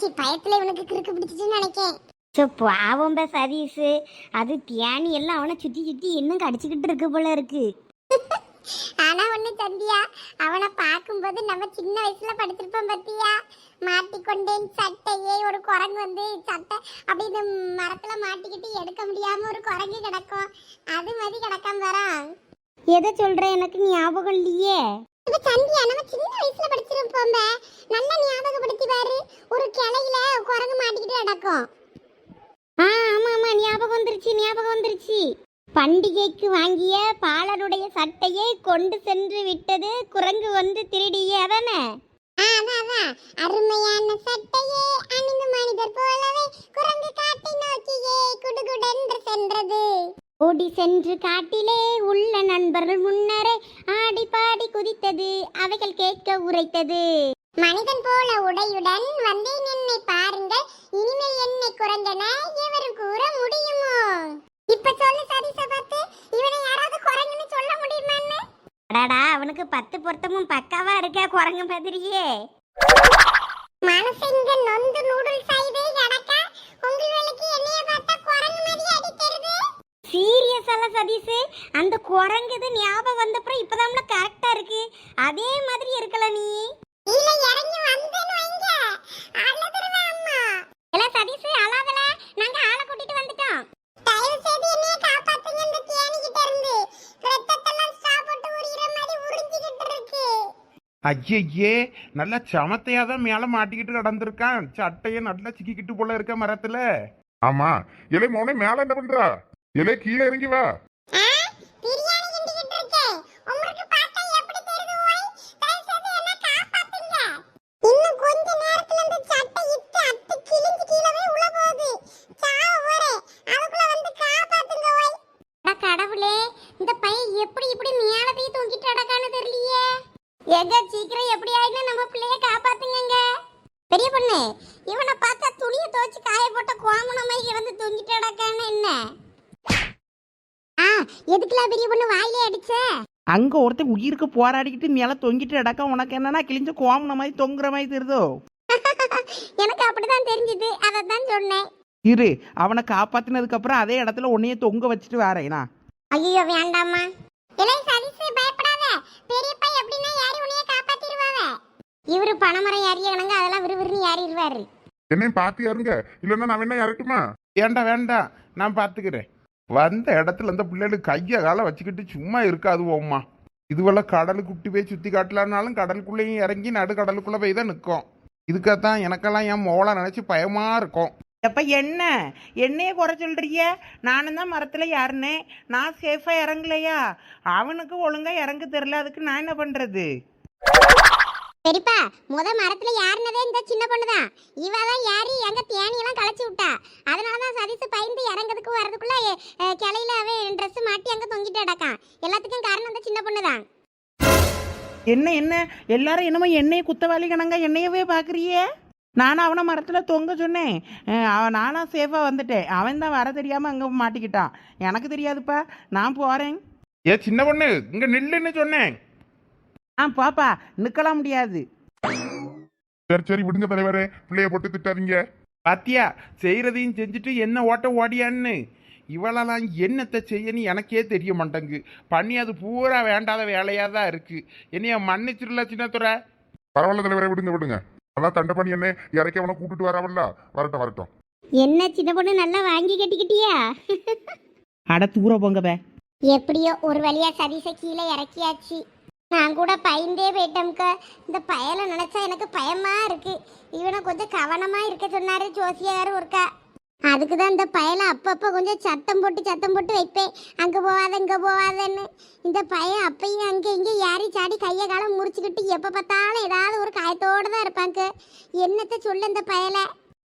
போச்சு பயத்துல இவனுக்கு கிறுக்கு பிடிச்சிச்சுன்னு நினைக்கேன். ஸோ பாவம் பே சதீஷு. அது தியானி எல்லாம் அவனை சுற்றி சுற்றி இன்னும் கடிச்சிக்கிட்டு இருக்கு போல இருக்கு. ஆனா ஒண்ணு தம்பியா அவனை பார்க்கும்போது நம்ம சின்ன வயசுல படிச்சிருப்போம் பத்தியா? மாட்டிக்கொண்டேன் சட்டையே ஒரு குரங்கு வந்து சட்டை அப்படி இந்த மரத்துல மாட்டிக்கிட்டு எடுக்க முடியாம ஒரு குரங்கு கிடக்கும். அது மாதிரி கிடக்காம வரான் எதை சொல்ற எனக்கு ஞாபகம் இல்லையே. இப்ப சந்தியா நம்ம சின்ன வயசுல படிச்சிருப்போம். நல்லா ஞாபகப்படுத்தி பாரு ஒரு கிளையில குரங்கு மாட்டிக்கிட்டு நடக்கும் ஆ ஆமா ஆமா ஞாபகம் வந்துருச்சு ஞாபகம் வந்துருச்சு. பண்டிகைக்கு வாங்கிய பாலருடைய சட்டையை கொண்டு சென்று விட்டது. குரங்கு வந்து திருடிய அதானே? ஆ, அதான், அதான். அருமையான சட்டையே அணிந்து மனிதர் போலவே குரங்கு காட்டை நோக்கியே குடுகுடென்று சென்றது. ஓடி சென்று காட்டிலே உள்ள நண்பர்கள் முன்னரே ஆடி பாடி குதித்தது அவைகள் கேட்க உரைத்தது. மனிதன் போல உடையுடன் வந்தேன் என்னை பாருங்கள் இனிமேல் என்னை குரங்கென எவரும் கூற முடியுமோ? இப்ப சொல்லு சதீச பார்த்து இவனை யாராவது குரங்குன்னு சொல்ல முடியுமான்னு? அடாடா அவனுக்கு பத்து பொருத்தமும் பக்காவா இருக்க குரங்கு மாதிரியே. மனசெங்க நொந்து நூடுல்ஸ் ஆயிதே கிடக்க உங்களுக்கு என்னைய பார்த்தா குரங்கு மாதிரி அடிக்கிறது. சீரியஸ் அல்ல சதீஷ் அந்த குரங்கு இது ஞாபகம் வந்தப்புறம் இப்பதான் கரெக்டா இருக்கு. அதே மாதிரி இருக்கல நீ. கீழே இறங்கி வந்தேன்னு வைங்க. அழுதுருவேன் அம்மா. எல்லாம் சதீஷ் அழாதல. நாங்க ஆளை கூட்டிட்டு வந்துட்டோம். தயவு செய்து என்னைய காப்பாத்துங்க இந்த தேனிக்கிட்ட இருந்து. ரத்தத்தெல்லாம் சாப்பிட்டு உரிகிற மாதிரி உறிஞ்சிக்கிட்டு இருக்கு. ஐயே நல்லா சமத்தையா தான் மேல மாட்டிக்கிட்டு கடந்திருக்கான். சட்டையை நல்லா சிக்கிக்கிட்டு போல இருக்க மரத்துல. ஆமா இலை மோனே மேல என்ன பண்றா? இலை கீழே இறங்கி வா ஆ? பிரியாணி கிண்டிக்கிட்டு இருக்கேன் உங்களுக்கு பார்த்தா எப்படி தெரியுது ஓய் தயவு செய்து என்ன காப்பாத்துங்க இன்னும் கொஞ்ச நேரத்துல இந்த சட்டை இட்டு அத்து கிழிஞ்சு கீழே போய் உள்ள போகுது சாவ போறேன் அதுக்குள்ள வந்து காப்பாத்துங்க ஓய் அட கடவுளே இந்த பையன் எப்படி இப்படி மேல போய் தூங்கிட்டு அடக்கான்னு தெரியலையே எங்க சீக்கிரம் எப்படி ஆயிடும் நம்ம பிள்ளைய காப்பாத்துங்க பெரிய பொண்ணு இவனை பார்த்தா துணியை துவைச்சு காய போட்ட கோமண மாதிரி கிடந்து தூங்கிட்டு அடக்கான்னு என்ன ஆ எதுக்குலாம் பெரிய பொண்ணு வாயிலே அடிச்ச? அங்க ஒருத்தன் உயிருக்கு போராடிக்கிட்டு மேல தொங்கிட்டு அடக்க உனக்கு என்னன்னா கிழிஞ்ச கோமன மாதிரி தொங்குற மாதிரி தெரியுதோ? எனக்கு அப்படிதான் தெரிஞ்சது. அதை தான் சொன்னேன். இரு அவனை காப்பாத்தினதுக்கு அப்புறம் அதே இடத்துல உன்னைய தொங்க வச்சுட்டு வரேனா ஐயோ வேண்டாமா இலை சலிசு பயப்படாத. பெரியப்பா எப்படின்னா யாரி உன்னைய காப்பாத்திடுவாங்க இவரு பணமரம் ஏறியவனங்க அதெல்லாம் விறுவிறுன்னு ஏறிடுவாரு. என்னையும் பார்த்து இறங்க இல்லைன்னா நான் வேணா இறட்டுமா வேண்டாம் வேண்டாம் நான் பாத்துக்கிறேன் வந்த இடத்துல அந்த பிள்ளைகளுக்கு கைய காலை வச்சுக்கிட்டு சும்மா இருக்காது ஓம்மா இதுவெல்லாம் கடலுக்கு விட்டு போய் சுத்தி காட்டலான்னாலும் கடலுக்குள்ளேயும் இறங்கி நடு கடலுக்குள்ள போய் தான் நிற்கும். இதுக்காகத்தான் எனக்கெல்லாம் என் மோளை நினைச்சு பயமா இருக்கும். எப்ப என்ன? என்னைய குறை சொல்றிய நானும் தான் மரத்துல யாருனேன் நான் சேஃபா இறங்கலையா? அவனுக்கு ஒழுங்கா இறங்க தெரியல. அதுக்கு நான் என்ன பண்றது? பெரியப்பா முத மரத்துல யாருனதே இந்த சின்ன பொண்ணுதான். இவ தான் யாரி எங்க தேனி எல்லாம் களைச்சு விட்டா. அதனாலதான் சதீஷ் பயந்து இறங்கிறதுக்கு கிளையில அவன் ட்ரெஸ் மாட்டி அங்க தொங்கிட்டு அடக்கான் எல்லாத்துக்கும் காரணம் இந்த சின்ன பொண்ணுதான் என்ன என்ன? எல்லாரும் என்னமோ என்னைய குத்தவாளி கணங்க என்னையவே பாக்குறியே? நானும் அவனை மரத்துல தொங்க சொன்னேன். அவன் நானா சேஃபா வந்துட்டேன். அவன் தான் வர தெரியாம அங்க மாட்டிக்கிட்டான். எனக்கு தெரியாதுப்பா. நான் போறேன். ஏ சின்ன பொண்ணு இங்க நில்லுன்னு சொன்னேன். ஆ பாப்பா நிக்கலாம் முடியாது. சரி சரி விடுங்க தலைவரே. பிள்ளைய போட்டு திட்டாதீங்க. பாத்தியா செய்யறதையும் செஞ்சுட்டு என்ன ஓட்ட ஓடியான்னு. இவளெல்லாம் என்னத்தை செய்யன்னு எனக்கே தெரிய மாட்டேங்கு பண்ணி அது பூரா வேண்டாத வேலையாக தான் இருக்கு. என்னைய மன்னிச்சிடல சின்னத்துறை? பரவாயில்ல தலைவரே விடுங்க விடுங்க. அதான் தண்டை பண்ணி என்ன இறக்கி அவனை கூட்டிட்டு வரவல்ல வரட்டும் வரட்டும். என்ன சின்ன பொண்ணு நல்லா வாங்கி கட்டிக்கிட்டியா? அட தூர போங்க பே. எப்படியோ ஒரு வழியா சதீஷை கீழே இறக்கியாச்சு. நான் கூட பயந்தே போயிட்டோம்க்க இந்த பயலை நினைச்சா எனக்கு பயமா இருக்கு. இவனை கொஞ்சம் கவனமா இருக்க சொன்னாரு ஜோசியாரு ஒருக்கா. அதுக்கு தான் இந்த பயலை அப்பப்போ கொஞ்சம் சத்தம் போட்டு சத்தம் போட்டு வைப்பேன். அங்கே போகாத இங்கே போகாதன்னு இந்த பையன் அப்பயும் அங்கே இங்கே ஏறி சாடி கையை காலம் முறிச்சுக்கிட்டு எப்போ பார்த்தாலும் ஏதாவது ஒரு காயத்தோடு தான் இருப்பாங்க என்னத்தை சொல்ல இந்த பயலை?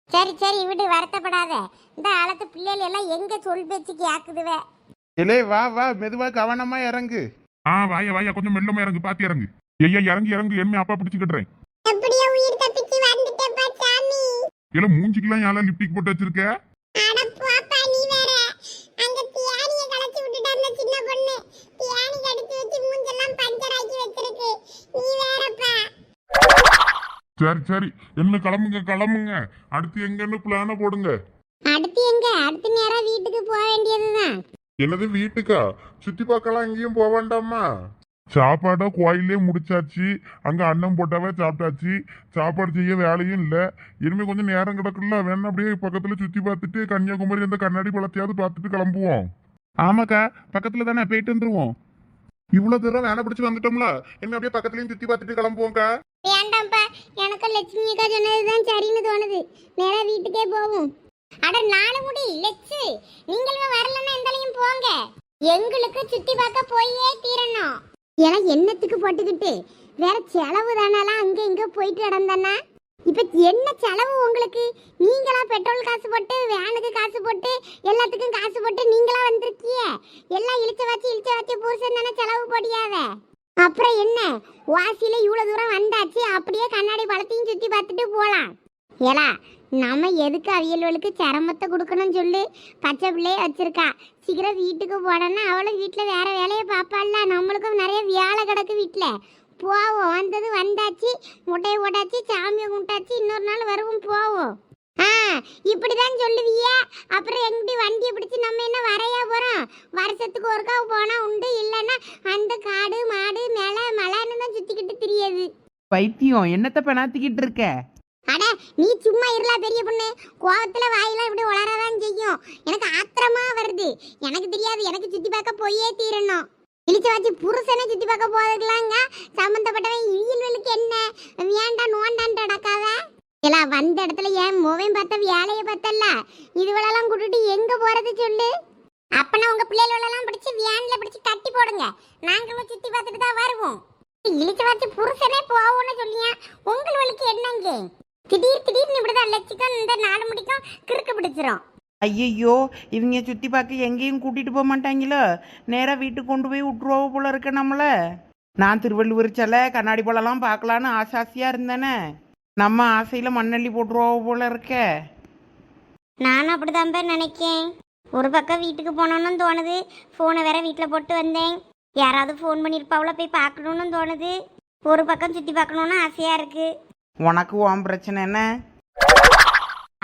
சரி சரி விடு வருத்தப்படாத. இந்த காலத்து பிள்ளைகள் எல்லாம் எங்கே சொல் பேச்சு கேட்குதுவே இலே வா வா மெதுவா கவனமா இறங்கு. ஆ வாயா வாயா கொஞ்சம் மெல்லமா இறங்கு பாத்து இறங்கு. ஐயா இறங்கி இறங்கு என்ன அப்பா பிடிச்சுக்கிட்டுறேன். இல்ல மூஞ்சிக்கெல்லாம் யாரா லிப்டிக் போட்டு வச்சிருக்க? சரி சரி. என்ன கிளம்புங்க கிளம்புங்க. அடுத்து எங்கன்னு பிளான போடுங்க? அடுத்து எங்க? அடுத்து நேரா வீட்டுக்கு போக வேண்டியதுதான். என்னது வீட்டுக்கா? சுத்தி பார்க்கலாம் எங்கேயும் போக வேண்டாமா? சாப்பாடை கோயிலே முடிச்சாச்சு. அங்கே அன்னம் போட்டாவே சாப்பிட்டாச்சு. சாப்பாடு செய்ய வேலையும் இல்லை. இனிமேல் கொஞ்சம் நேரம் கிடக்குல்ல. வேணா அப்படியே பக்கத்தில் சுற்றி பார்த்துட்டு கன்னியாகுமரி அந்த கண்ணாடி பழத்தையாவது பார்த்துட்டு கிளம்புவோம். ஆமாக்கா பக்கத்தில் தானே போயிட்டு வந்துருவோம். இவ்வளவு தூரம் வேலை பிடிச்சி வந்துட்டோம்ல. என்ன அப்படியே பக்கத்துலயும் சுத்தி பார்த்துட்டு கிளம்புவோம்க்கா. வேண்டாம்ப்பா. எனக்கு லட்சுமி அக்கா சொன்னதுதான் சரின்னு தோணுது. நேரா வீட்டுக்கே போவோம். அட நாலு முடி லட்சு நீங்களும் வரலன்னா எந்தாலையும் போங்க. எங்களுக்கு சுத்தி பார்க்க போயே தீரணும். ஏன்னா என்னத்துக்கு போட்டுக்கிட்டு? வேற செலவு தானெல்லாம் அங்க இங்க போயிட்டு இடந்தானா இப்ப என்ன செலவு உங்களுக்கு? நீங்களா பெட்ரோல் காசு போட்டு வேனுக்கு காசு போட்டு எல்லாத்துக்கும் காசு போட்டு நீங்களா வந்திருக்கிய? எல்லாம் இழுச்ச வச்சு இழுச்ச வச்சு புருஷன் தானே செலவு போடியாத. அப்புறம் என்ன? வாசியில இவ்வளவு தூரம் வந்தாச்சு அப்படியே கண்ணாடி பழத்தையும் சுத்தி பார்த்துட்டு போலாம். ஏலா நம்ம எதுக்கு அவியல்வளுக்கு சிரமத்தை கொடுக்கணும்னு சொல்லி பச்சை பிள்ளைய வச்சிருக்கா? சீக்கிரம் வீட்டுக்கு போனோன்னா அவளும் வீட்டில் வேற வேலையை பார்ப்பாள்ல. நம்மளுக்கும் நிறைய வேலை கிடக்கு வீட்டில். போவோம். வந்தது வந்தாச்சு. முட்டையை போட்டாச்சு சாமியை கும்பிட்டாச்சு. இன்னொரு நாள் வருவோம் போவோம். ஆ இப்படிதான் சொல்லுவியே. அப்புறம் எங்கிட்ட வண்டியை பிடிச்சி நம்ம என்ன வரையா போறோம்? வருஷத்துக்கு ஒருக்கா போனா உண்டு இல்லைன்னா அந்த காடு மாடு மேலே மலைன்னு தான் சுத்திக்கிட்டு தெரியாது. பைத்தியம் என்னத்தை பெணாத்திக்கிட்டு இருக்க? அட நீ சும்மா இருளா பெரிய பொண்ணு. கோவத்துல வாயெல்லாம் இப்படி உளரதான் செய்யும். எனக்கு ஆத்திரமா வருது. எனக்கு தெரியாது எனக்கு சுத்தி பார்க்க போயே தீரணும். இழிச்ச வச்சு புருஷனை சுத்தி பார்க்க போதுக்கலாங்க சம்பந்தப்பட்டவன் இழியல்களுக்கு என்ன? வேண்டாம் நோண்டான்ட்டு நடக்காத. எல்லாம் வந்த இடத்துல ஏன் முகம் பார்த்த வேலையை பார்த்தல்ல. இதுவளெல்லாம் கூட்டிட்டு எங்க போறது சொல்லு. அப்பனா உங்க பிள்ளைகளெல்லாம் பிடிச்சி வேன்ல பிடிச்சி கட்டி போடுங்க. நாங்களும் சுத்தி பார்த்துட்டு தான் வருவோம். இழிச்ச வச்சு புருஷனே போவோம்னு சொல்லியா? உங்களுக்கு என்னங்க? திடீர் திடீர்னு இப்படிதான் லட்சிக்கம் இந்த நாலு முடிக்கும் கிறுக்கு பிடிச்சிரும். ஐயையோ இவங்க சுற்றி பார்க்க எங்கேயும் கூட்டிகிட்டு போக மாட்டாங்களோ. நேராக வீட்டுக்கு கொண்டு போய் விட்ருவோ போல இருக்க நம்மள. நான் திருவள்ளுவர் சிலை கண்ணாடி பழம்லாம் பார்க்கலான்னு ஆசை ஆசையாக இருந்தேனே. நம்ம ஆசையில் மண்ணள்ளி போட்டுருவோ போல இருக்க. நானும் அப்படிதான் போய் நினைக்கேன். ஒரு பக்கம் வீட்டுக்கு போகணுன்னு தோணுது. ஃபோனை வேற வீட்டில் போட்டு வந்தேன். யாராவது ஃபோன் பண்ணியிருப்பாவில் போய் பார்க்கணுன்னு தோணுது. ஒரு பக்கம் சுற்றி பார்க்கணுன்னு ஆசையாக இருக்கு. உனக்கு உன் பிரச்சனை என்ன?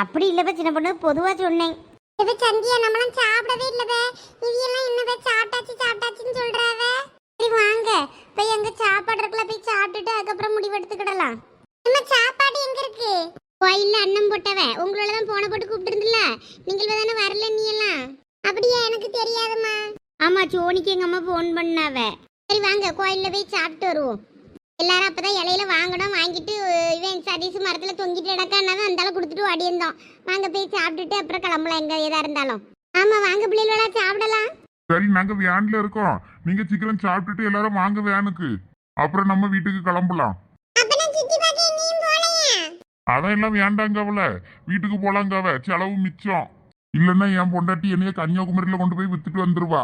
அப்படி இல்லப்ப சின்ன பொண்ணு பொதுவாக சொன்னேன். இது சந்தியா நம்மளாம் சாப்பிடவே இல்லவே இவையெல்லாம் என்னவே சாப்பிட்டாச்சு சாப்பிட்டாச்சுன்னு சொல்றாவ சரி வாங்க. போய் அங்க சாப்பாடு இருக்குல்ல போய் சாப்பிட்டுட்டு அதுக்கப்புறம் முடிவெடுத்துக்கிடலாம் நம்ம சாப்பாடு எங்க இருக்கு? கோயில்ல அன்னம் போட்டவ உங்களோட தான் போன போட்டு கூப்பிட்டு நீங்கள் தானே வரல நீ எல்லாம். அப்படியா எனக்கு தெரியாதும்மா. ஆமா சோனிக்கு எங்க அம்மா ஃபோன் பண்ணாவ. சரி வாங்க கோயில்ல போய் சாப்பிட்டு வருவோம். எல்லாரும் அப்பதான் இலையில வாங்கணும் வாங்கிட்டு இவன் சதீஷ் மரத்துல தொங்கிட்டு கிடக்கான்னா அந்தாலும் கொடுத்துட்டு ஓடியிருந்தோம் வாங்க போய் சாப்பிட்டுட்டு அப்புறம் கிளம்பலாம் எங்க எதா இருந்தாலும். ஆமா வாங்க பிள்ளைகளா சாப்பிடலாம். சரி நாங்க வேன்ல இருக்கோம். நீங்க சீக்கிரம் சாப்பிட்டுட்டு எல்லாரும் வாங்க வேனுக்கு அப்புறம் நம்ம வீட்டுக்கு கிளம்பலாம். அதான் எல்லாம் வேண்டாங்க அவள. வீட்டுக்கு போலாங்க அவ. செலவு மிச்சம். இல்லைன்னா என் பொண்டாட்டி என்னைய கன்னியாகுமரியில கொண்டு போய் வித்துட்டு வந்துருவா.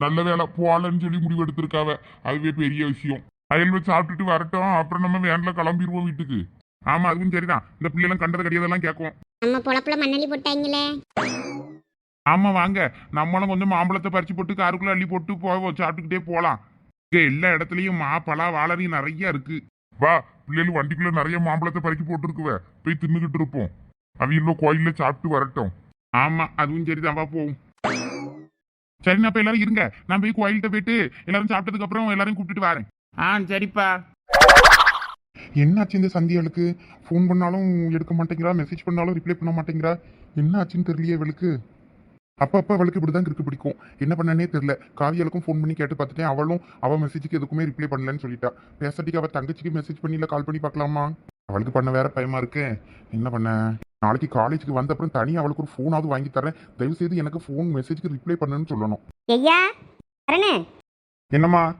நல்ல வேலை போகலன்னு சொல்லி முடிவு எடுத்திருக்காவ அதுவே பெரிய விஷயம். அயல்வ சாப்பிட்டுட்டு வரட்டும். அப்புறம் நம்ம வேன்ல கிளம்பிடுவோம் வீட்டுக்கு. ஆமா அதுவும் சரிதான். இந்த பிள்ளைலாம் கண்டது கடியதெல்லாம் கேட்கும். நம்ம பொழப்புல மண்ணள்ளி போட்டாங்களே ஆமா வாங்க. நம்மளும் கொஞ்சம் மாம்பழத்தை பறிச்சு போட்டு காருக்குள்ள அள்ளி போட்டு போவோம் சாப்பிட்டுக்கிட்டே போலாம். இங்க எல்லா இடத்துலயும் மா பலா வாழறி நிறைய இருக்கு. வா பிள்ளைகள் வண்டிக்குள்ள நிறைய மாம்பழத்தை பறிக்கி போட்டுருக்குவ. போய் தின்னுகிட்டு இருப்போம். அவங்க கோயில்ல சாப்பிட்டு வரட்டும். ஆமா அதுவும் சரிதான். வா போவோம். சரி நான் இப்ப எல்லாரும் இருங்க. நான் போய் கோயில்கிட்ட போயிட்டு எல்லாரும் சாப்பிட்டதுக்கு அப்புறம் எல்லாரையும் கூப்பிட்டுட்டு வரேன். ஆ சரிப்பா. என்னாச்சு இந்த சந்தியாளுக்கு? ஃபோன் பண்ணாலும் எடுக்க மாட்டேங்கிறா மெசேஜ் பண்ணாலும் ரிப்ளை பண்ண மாட்டேங்கிறா. என்ன ஆச்சுன்னு தெரியலையே இவளுக்கு. அப்ப அப்ப அவளுக்கு இப்படிதான் இருக்கு பிடிக்கும். என்ன பண்ணனே தெரியல. காவியாளுக்கும் ஃபோன் பண்ணி கேட்டு பார்த்துட்டேன். அவளும் அவ மெசேஜுக்கு எதுக்குமே ரிப்ளை பண்ணலன்னு சொல்லிட்டா. பேசாட்டிக்கு அவ தங்கச்சிக்கு மெசேஜ் பண்ணி இல்ல கால் பண்ணி பார்க்கலாமா? அவளுக்கு பண்ண வேற பயமா இருக்கு. என்ன பண்ண? நாளைக்கு காலேஜுக்கு வந்த அப்புறம் தனியா அவளுக்கு ஒரு ஃபோனாவது வாங்கி தரேன். தயவு செய்து எனக்கு ஃபோன் மெசேஜ்க்கு ரிப்ளை பண்ணுன்னு சொல்லணும். ஐயா என்னம்மா?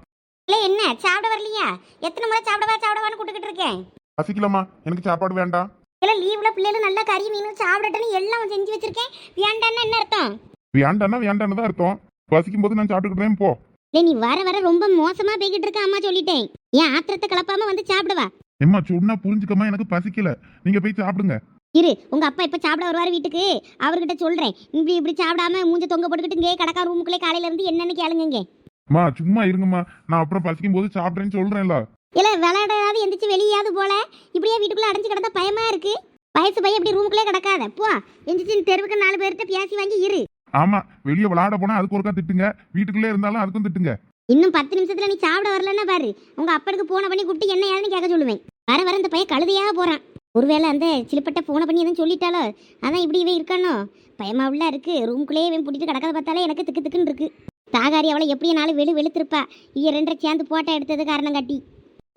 இல்ல என்ன சாப்பிட வரலையா? எத்தனை முறை சாப்பிடவா சாப்பிடவான்னு கூட்டுக்கிட்டு இருக்கேன். பசிக்கலாமா எனக்கு சாப்பாடு வேண்டாம் இல்ல லீவ்ல பிள்ளைகள் நல்லா கறி மீன் சாப்பிடட்டுன்னு எல்லாம் செஞ்சு வச்சிருக்கேன். வேண்டான்னு என்ன அர்த்தம்? வேண்டான்னா வேண்டான்னு தான் அர்த்தம். பசிக்கும் போது நான் சாப்பிட்டுக்கிட்டேன் போ. இல்லை நீ வர வர ரொம்ப மோசமா போய்கிட்டு இருக்க அம்மா சொல்லிட்டேன். ஏன் ஆத்திரத்தை கலப்பாம வந்து சாப்பிடுவா? எம்மா சொன்னா புரிஞ்சுக்கமா எனக்கு பசிக்கல. நீங்க போய் சாப்பிடுங்க. இரு உங்க அப்பா இப்ப சாப்பிட வருவாரு வீட்டுக்கு. அவர்கிட்ட சொல்றேன். இப்படி இப்படி சாப்பிடாம மூஞ்ச தொங்க போட்டுக்கிட்டு இங்கே கடக்கா ரூமுக்குள்ளே காலையில இருந்து என்னன்னு கேளுங்க இங்கே. அம்மா சும்மா இருங்கம்மா. நான் அப்புறம் பசிக்கும் போது சாப்பிட்றேன்னு சொல்றேன்ல. இல்ல விளையாடாவது எந்திரிச்சு வெளியாவது போல. இப்படியே வீட்டுக்குள்ள அடைஞ்சு கிடந்தா பயமா இருக்கு. வயசு பையன் இப்படி ரூமுக்குள்ளே கிடக்காத. போ எந்திரிச்சு தெருவுக்கு நாலு பேர்கிட்ட பேசி வாங்கி இரு. ஆமா வெளியே விளையாட போனா அதுக்கு ஒருக்கா திட்டுங்க. வீட்டுக்குள்ளே இருந்தாலும் அதுக்கும் திட்டுங்க. இன்னும் பத்து நிமிஷத்துல நீ சாப்பிட வரலன்னா பாரு. உங்க அப்பனுக்கு போன பண்ணி கூப்பிட்டு என்ன ஏதுன்னு கேட்க சொல்லுவேன். வர வர இந்த பையன் கழுதையாக போறான். ஒருவேளை அந்த சிலுப்பட்ட போன பண்ணி எதுவும் சொல்லிட்டாலோ? அதான் இப்படி இவன் இருக்கானோ? பயமா உள்ள இருக்கு. ரூம்குள்ளேயே இவன் பிடிட்டு கிடக்கிறத பார்த்தாலே எனக்கு திக்கு திக்குன்னு இருக்கு. தாகாரி அவளை எப்படி நாள் வெளு வெளுத்திருப்பா. இவன் ரெண்டரை சேர்ந்து போட்டோ எடுத்தது காரணம் காட்டி.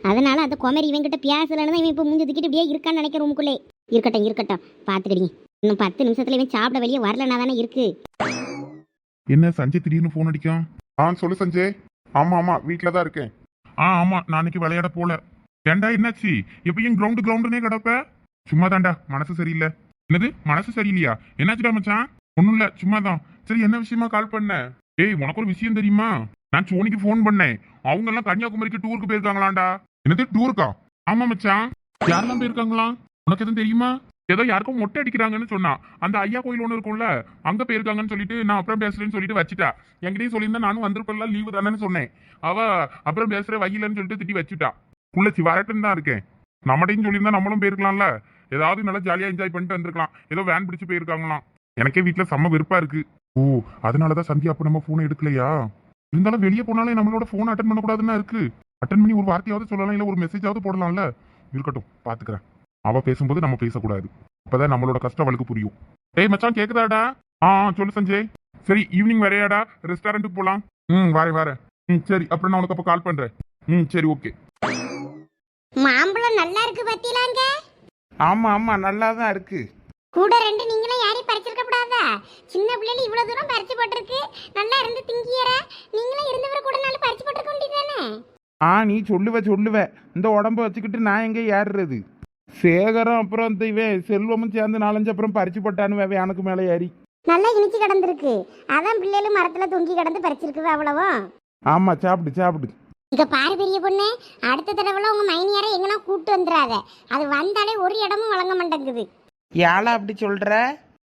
அதனால அந்த குமரி இவங்கிட்ட பேசலன்னு இவன் இப்போ மூஞ்சி தூக்கிட்டு இப்படியே இருக்கான்னு நினைக்கிற ரூமுக்குள்ளே. இருக்கட்டும் இருக்கட்டும். பார்த்துக்கிடிங்க இன்னும் பத்து நிமிஷத்துல இவன் சாப்பிட வெளியே வரலனா தானே இருக்கு. என்ன சஞ்சய் திடீர்னு ஃபோன் அடிக்கும் ஆ சொல்லு சஞ்சய். ஆமா ஆமா வீட்டில் தான் இருக்கேன். ஆ ஆமா நான் விளையாட போல. ஏண்டா என்னாச்சு? எப்பயும் கிரவுண்டு கிரவுண்டுனே கிடப்ப? சும்மா தாண்டா மனசு சரியில்லை. என்னது மனசு சரியில்லையா? என்னாச்சுடா மச்சான்? ஒன்னும் இல்ல சும்மா தான் சரி என்ன விஷயமா கால் பண்ண? ஏய் உனக்கு ஒரு விஷயம் தெரியுமா? நான் சோனிக்கு ஃபோன் பண்ணேன். அவங்க எல்லாம் கன்னியாகுமரிக்கு டூருக்கு போயிருக்காங்களாண்டா. என்னது டூருக்கா ஆமா மச்சான். யாரெல்லாம் போயிருக்காங்களா? உனக்கு எதுவும் தெரியுமா? ஏதோ யாருக்கும் மொட்டை அடிக்கிறாங்கன்னு சொன்னா. அந்த ஐயா கோயில் ஒன்று இருக்கும்ல அங்க போயிருக்காங்கன்னு சொல்லிட்டு நான் அப்புறம் பேசுறேன்னு சொல்லிட்டு வச்சுட்டா. என்கிட்டயும் சொல்லியிருந்தா நானும் வந்திருப்பேன்ல லீவு தானேன்னு சொன்னேன். அவ அப்புறம் பேசுற வகையிலன்னு சொல்லிட்டு திட்டி வச்சுட்டா. உள்ள வரட்டுன்னு தான் இருக்கேன். நம்மடையும் சொல்லியிருந்தா நம்மளும் போயிருக்கலாம்ல. ஏதாவது நல்லா ஜாலியா என்ஜாய் பண்ணிட்டு வந்திருக்கலாம். ஏதோ வேன் பிடிச்சு போயிருக்காங்களாம். எனக்கே வீட்டுல செம்ம வெறுப்பா இருக்கு. ஓ அதனாலதான் சந்தியா அப்ப நம்ம போன் எடுக்கலையா? இருந்தாலும் வெளியே போனாலும் நம்மளோட போன் அட்டன் பண்ணக்கூடாதுன்னா இருக்கு. அட்டன் பண்ணி ஒரு வார்த்தையாவது சொல்லலாம் இல்ல ஒரு மெசேஜாவது போடலாம்ல? இருக்கட்டும் பாத்துக்கிறேன். அவ பேசும்போது நம்ம பேசக்கூடாது. அப்பதான் நம்மளோட கஷ்டம் அவளுக்கு புரியும். டேய் மச்சான் கேக்குதாடா? ஆ ஆ, சொல்லு சஞ்சய். சரி ஈவினிங் வரையாடா. ரெஸ்டாரண்ட்டுக்கு போலாம். ம் வரேன் வரேன். ம் சரி அப்புறம் நான் உனக்கு அப்போ கால் பண்றேன். ம் சரி ஓகே மாம்பழம் நல்லா இருக்கு பத்திலாங்க ஆமா ஆமா நல்லா தான் இருக்கு. கூட ரெண்டு நீங்களும் யாரையும் பறிச்சிருக்க கூடாதா? சின்ன பிள்ளைல இவ்வளவு தூரம் பறிச்சு போட்டிருக்கு. நல்லா இருந்து திங்கியற. நீங்களும் இருந்தவரை கூட நாலு பறிச்சு போட்டிருக்க வேண்டியதானே ஆ நீ சொல்லுவ சொல்லுவ. இந்த உடம்ப வச்சுக்கிட்டு நான் எங்க ஏறுறது? சேகரம் அப்புறம் இந்த இவன் செல்வமும் சேர்ந்து நாலஞ்சு அப்புறம் பறிச்சு போட்டானு எனக்கு மேலே ஏறி. நல்லா இனிச்சு கிடந்திருக்கு. அதான் பிள்ளைகளும் மரத்துல தொங்கி கிடந்து பறிச்சிருக்குது அவ்வளவும் ஆமா சாப்பிடு சாப்பிடு. இங்க பாரு பெரிய பொண்ணு. அடுத்த தடவை உங்க மைனியாரை எங்கன்னா கூட்டு வந்துடாத அது வந்தாலே ஒரு இடமும் வழங்க மாட்டேங்குது. ஏழா அப்படி சொல்ற?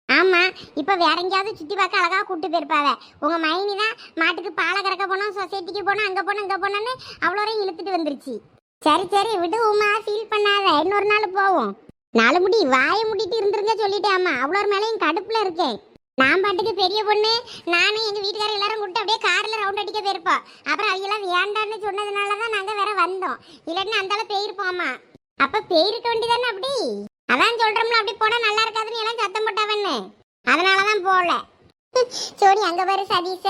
ஆமா இப்ப வேற எங்கேயாவது சுத்தி பார்க்க அழகா கூட்டு போயிருப்பாவ. உங்க மைனி தான் மாட்டுக்கு பாலை கறக்க போனோம் சொசைட்டிக்கு போனோம் அங்க போனோம் இங்க போனோன்னு அவ்வளோரையும் இழுத்துட்டு வந்துருச்சு. சரி சரி விடு உமா ஃபீல் பண்ணாத. இன்னொரு நாள் போவோம். நாலு முடி வாயை முடிட்டு இருந்துருங்க சொல்லிட்டேன் அம்மா. அவ்வளோ மேலேயும் கடுப்புல இருக்கேன். நான் பாட்டுக்கு பெரிய பொண்ணு. நானும் எங்க வீட்டுக்காரர் எல்லாரும் கூப்பிட்டு அப்படியே கார்ல ரவுண்ட் அடிக்க போயிருப்போம் அப்புறம் அவங்க எல்லாம் வேண்டான்னு சொன்னதுனால தான் நாங்க வேற வந்தோம். இல்லைன்னா அந்த அளவு போயிருப்போம்மா அப்ப போயிருக்க வேண்டியதானே அப்படி? அதான் சொல்றோம்ல அப்படி போட நல்லா இருக்காதுன்னு எல்லாம் சத்தம் போட்டவன்னு. அதனாலதான் போகல. சோனி அங்க பாரு சதீஷ.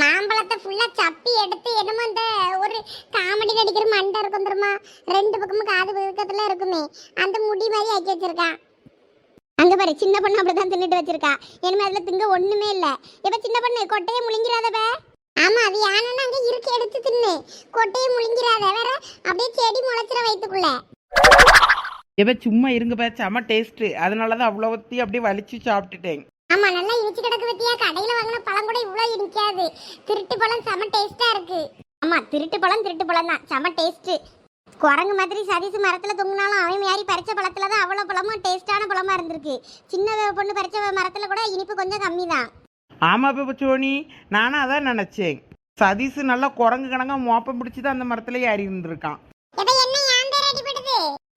மாம்பழத்தை ஃபுல்லா சப்பி எடுத்து என்னமோ இந்த ஒரு காமெடி நடிக்கிற மண்டை இருக்கும் தெரியுமா? ரெண்டு பக்கமும் காது பக்கத்துல இருக்குமே. அந்த முடி மாதிரி ஆக்கி வச்சிருக்கான் அங்க பாரு சின்ன பொண்ணு அப்படிதான் தின்னுட்டு வச்சிருக்கா. என்ன அதுல திங்க ஒண்ணுமே இல்ல. இப்ப சின்ன பொண்ணு? கொட்டையை முழுங்கிறாதவ ஆமா அது யானைன்னு அங்க இருக்கு எடுத்து தின்னு. கொட்டையை முழுங்கிறாத. வேற அப்படியே செடி முளைச்சிர வயிற்றுக்குள்ள இவ சும்மா இருங்க பா செம டேஸ்ட்டு அதனால தான் அவ்வளோத்தையும் அப்படியே வலிச்சு சாப்பிட்டுட்டேன். ஆமா நல்லா இனிச்சு கிடக்கு பத்தியா கடையில வாங்கின பழம் கூட இவ்வளவு இனிக்காது. திருட்டு பழம் செம டேஸ்டா இருக்கு. ஆமா திருட்டு பழம் திருட்டு பழம் தான். செம டேஸ்ட் குரங்கு மாதிரி சதீஸ் மரத்துல தொங்குனாலும் அவன் யாரி பறிச்ச பழத்துல தான் அவ்வளவு பழமும் டேஸ்டான பழமா இருந்திருக்கு. சின்ன பொண்ணு பறிச்ச மரத்துல கூட இனிப்பு கொஞ்சம் கம்மி தான். ஆமா இப்போ சோனி. நானும் அதான் நினச்சேன். சதீஷ் நல்லா குரங்கு கணங்கா மோப்பம் பிடிச்சி தான் அந்த மரத்துல ஏறி இருந்திருக்கான். என்ன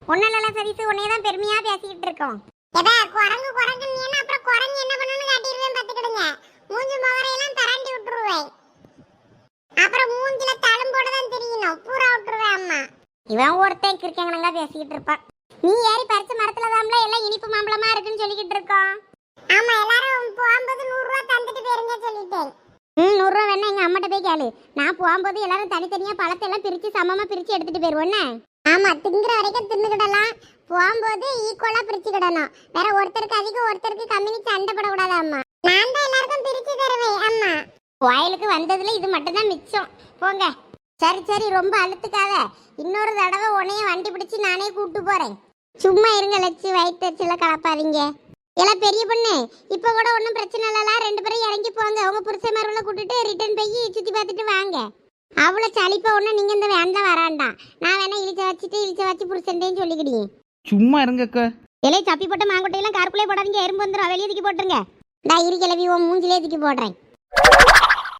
ஏன் பேர் சதீஸ் உன்னைய தான் பெருமையா பேசிக்கிட்டு இருக்கோம். எதா குரங்கு குரங்கு நீ அப்புறம் குரங்கு என்ன பண்ணணும்னு காட்டிடுவேன் பாத்துக்கிடுங்க மூஞ்சி முகரையெல்லாம் தரண்டி விட்டுருவேன். அப்புறம் மூஞ்சில தழும்போட தான் தெரியணும். பூரா விட்டுருவேன் அம்மா. இவன் ஒருத்தன் கிருக்கங்கனங்க பேசிக்கிட்டு இருப்பான். நீ ஏறி பறிச்ச மரத்துல தான்ல எல்லாம் இனிப்பு மாம்பழமா இருக்குன்னு சொல்லிக்கிட்டு இருக்கோம். ஆமா எல்லாரும் போகும்போது நூறு ரூபா தந்துட்டு போயிருங்க சொல்லிட்டேன். ம் நூறுரூவா வேணா எங்கள் அம்மாட்ட போய் கேளு. நான் போகும்போது எல்லாரும் தனித்தனியாக பழத்தை எல்லாம் பிரித்து சமமாக பிரித்து எடுத்துகிட்டு போயிடுவோண்ணே ஆமா திங்கிற வரைக்கும் தின்னுக்கிடலாம் போகும்போது ஈக்குவலா பிரிச்சுக்கிடணும் வேற ஒருத்தருக்கு அதிகம் ஒருத்தருக்கு கம்மினி சண்டை போடக்கூடாது அம்மா. நான் தான் எல்லாருக்கும் பிரிச்சு தருவேன் அம்மா. கோயிலுக்கு வந்ததுல இது மட்டும் தான் மிச்சம். போங்க. சரி சரி ரொம்ப அழுத்துக்காத. இன்னொரு தடவை உன்னைய வண்டி பிடிச்சி நானே கூப்பிட்டு போறேன். சும்மா இருங்க லட்சி. வயிற்றுல கலப்பாதீங்க. எல்லாம் பெரிய பொண்ணு. இப்போ கூட ஒன்றும் பிரச்சனை இல்லல ரெண்டு பேரும் இறங்கி போங்க. உங்க புருஷமார்களை கூட்டிட்டு ரிட்டர்ன் போய் சுற்றி பார்த்துட்டு வாங்க. அவ்வளோ சளிப்பா ஒன்று நீங்கள் இந்த வேண்டாம் வராண்டாம் நான் வேணா இழிச்ச வச்சுட்டு இழிச்ச வச்சு புருஷன்டேன்னு சொல்லிக்கிட்டீங்க சும்மா இருங்கக்கா. இலையை சப்பி போட்ட மாங்கொட்டையெல்லாம் காருக்குள்ளே போடாதீங்க எறும்பு வந்துடும் வெளியே தூக்கி போட்டுருங்க. நான் இரு கிளவி உன் மூஞ்சிலே தூக்கி போடுறேன்.